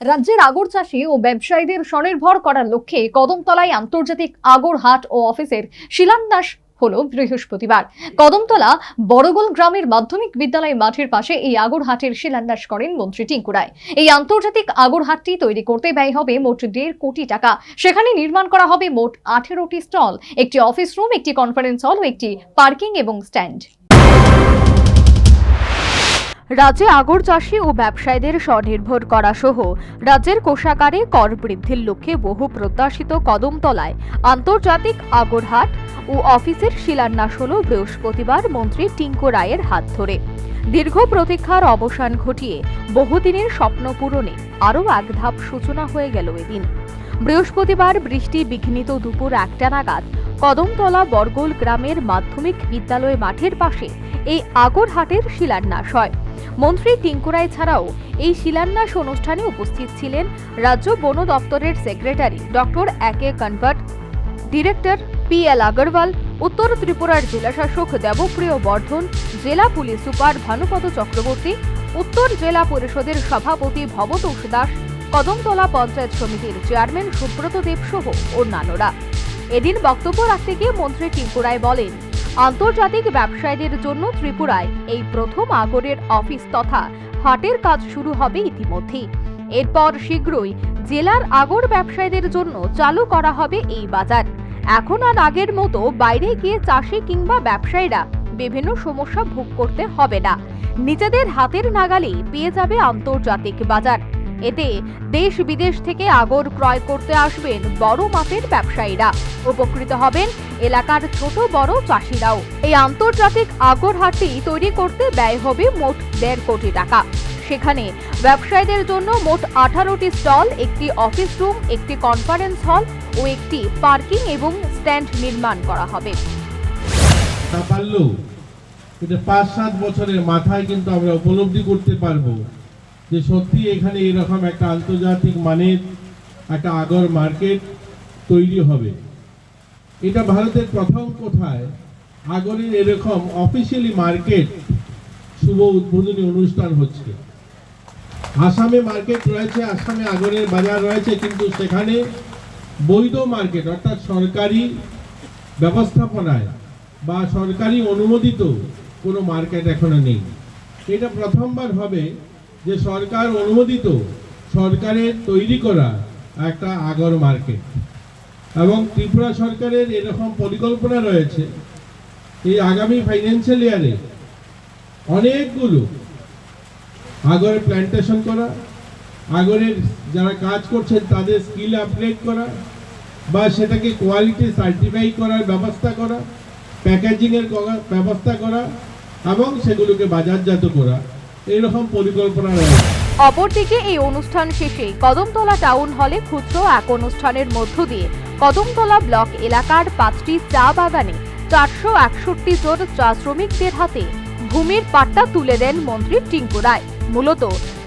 রাজ্যের আগর চাষি ও ব্যবসায়ীদের স্বনির্ভর করার লক্ষ্যে কদমতলায় আন্তর্জাতিক আগর হাট ও অফিসের শিলান্যাস হলো বৃহস্পতিবার। কদমতলা বড়গোল গ্রামের মাধ্যমিক বিদ্যালয় মাঠের পাশে এই আগর হাটের শিলান্যাস করেন মন্ত্রী টিঙ্কুরায় এই আন্তর্জাতিক আগর হাটটি তৈরি করতে ব্যয় হবে মোট দেড় কোটি টাকা। সেখানে নির্মাণ করা হবে মোট আঠেরোটি স্টল, একটি অফিস রুম, একটি কনফারেন্স হল ও একটি পার্কিং এবং স্ট্যান্ড। রাজ্যে আগর চাষী ও ব্যবসায়ীদের স্বনির্ভর করা সহ রাজ্যের কোষাগারে কর বৃদ্ধির লক্ষ্যে বহু প্রত্যাশিত কদমতলায় আন্তর্জাতিক আগরহাট ও অফিসের শিলান্যাস হল বৃহস্পতিবার মন্ত্রী টিঙ্কু রায়ের হাত ধরে। দীর্ঘ প্রতীক্ষার অবসান ঘটিয়ে বহুদিনের স্বপ্ন পূরণে আরও এক ধাপ সূচনা হয়ে গেল এদিন। বৃহস্পতিবার বৃষ্টি বিঘ্নিত দুপুর একটা নাগাদ কদমতলা বরগোল গ্রামের মাধ্যমিক বিদ্যালয় মাঠের পাশে এই আগরহাটের শিলান্যাস হয়। মন্ত্রী টিঙ্কুরাই ছাড়াও এই শিলান্যাস অনুষ্ঠানে উপস্থিত ছিলেন রাজ্য বন দপ্তরের secretary doctor A K convert director P L Agarwal, উত্তর ত্রিপুরার জেলাশাসক দেবপ্রিয় বর্ধন, জেলা পুলিশ সুপার ভানুপদ চক্রবর্তী, উত্তর জেলা পরিষদের সভাপতি ভবতোষ দাস, কদমতলা পঞ্চায়েত সমিতির চেয়ারম্যান সুব্রত দেব সহ অন্যান্যরা। এদিন বক্তব্য রাখতে গিয়ে মন্ত্রী টিঙ্কুরাই বলেন আন্তর্জাতিক ব্যবসায়ীদের জন্য ত্রিপুরায় এই প্রথম আগরের অফিস তথা হাটের কাজ শুরু হবে ইতিমধ্যেই। এরপর শীঘ্রই জেলার আগর ব্যবসায়ীদের জন্য চালু করা হবে এই বাজার। এখন আর আগের মতো বাইরে গিয়ে চাষি কিংবা ব্যবসায়ীরা বিভিন্ন সমস্যা ভোগ করতে হবে না। নিজেদের হাতের নাগালে পেয়ে যাবে আন্তর্জাতিক বাজার। এতে দেশ বিদেশ থেকে আগর ক্রয় করতে আসবেন বড় মাপের ব্যবসায়ীরা। উপকৃত হবেন এলাকার ছোট বড় চাষিরাও। এই আন্তর্জাতিক আগর হাটটি তৈরি করতে ব্যয় হবে মোট দেড় কোটি টাকা। সেখানে ব্যবসায়ীদের জন্য মোট আঠারোটি স্টল, একটি অফিস রুম, একটি কনফারেন্স হল ও একটি পার্কিং এবং স্ট্যান্ড নির্মাণ করা হবে। পাঁচ সাত বছরের মাথায় কিন্তু আমরা উপলব্ধি করতে পারব যে সত্যি এখানে এরকম একটা আন্তর্জাতিক মানের একটা আগর মার্কেট তৈরি হবে। এটা ভারতের প্রথম কোথায় আগরের এরকম অফিসিয়ালি মার্কেট শুভ উদ্বোধনী অনুষ্ঠান হচ্ছে। আসামে মার্কেট রয়েছে, আসামে আগরের বাজার রয়েছে, কিন্তু সেখানে বৈধ মার্কেট, অর্থাৎ সরকারি ব্যবস্থাপনায় বা সরকারি অনুমোদিত কোনো মার্কেট এখনও নেই। এটা প্রথমবার হবে যে সরকার অনুমোদিত সরকারের তৈরি করা একটা আগর মার্কেট। এবং ত্রিপুরা সরকারের এরকম পরিকল্পনা রয়েছে, এই আগামী ফাইন্যান্সিয়াল ইয়ারে অনেকগুলো আগরের প্ল্যান্টেশন করা, আগরের যারা কাজ করছেন তাদের স্কিল আপগ্রেড করা, বা সেটাকে কোয়ালিটি সার্টিফাই করার ব্যবস্থা করা প্যাকেজিংয়ের ব্যবস্থা করা, এবং সেগুলোকে বাজারজাত করা। এইরকম পরিকল্পনা রয়েছে অপরদিকে এই অনুষ্ঠান শেষে কদমতলা টাউন হলে ক্ষুদ্র এক অনুষ্ঠানের মধ্য দিয়ে কদমতলা ব্লক এলাকার পাঁচটি চা বাগানে চারশো একষট্টি জন চা শ্রমিকদের হাতে ভূমির পাট্টা তুলে দেন মন্ত্রী টিঙ্কু রায়। মূলত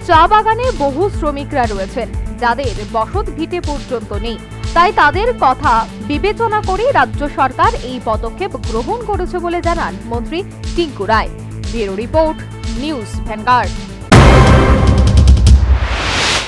চা বাগানে বহু শ্রমিকরা রয়েছেন, যাদের বসত ভিটে পর্যন্ত নেই। তাই তাদের কথা বিবেচনা করে রাজ্য সরকার এই পদক্ষেপ গ্রহণ করেছে বলে জানান মন্ত্রী Tinku Roy. Bureau report news Vanguard.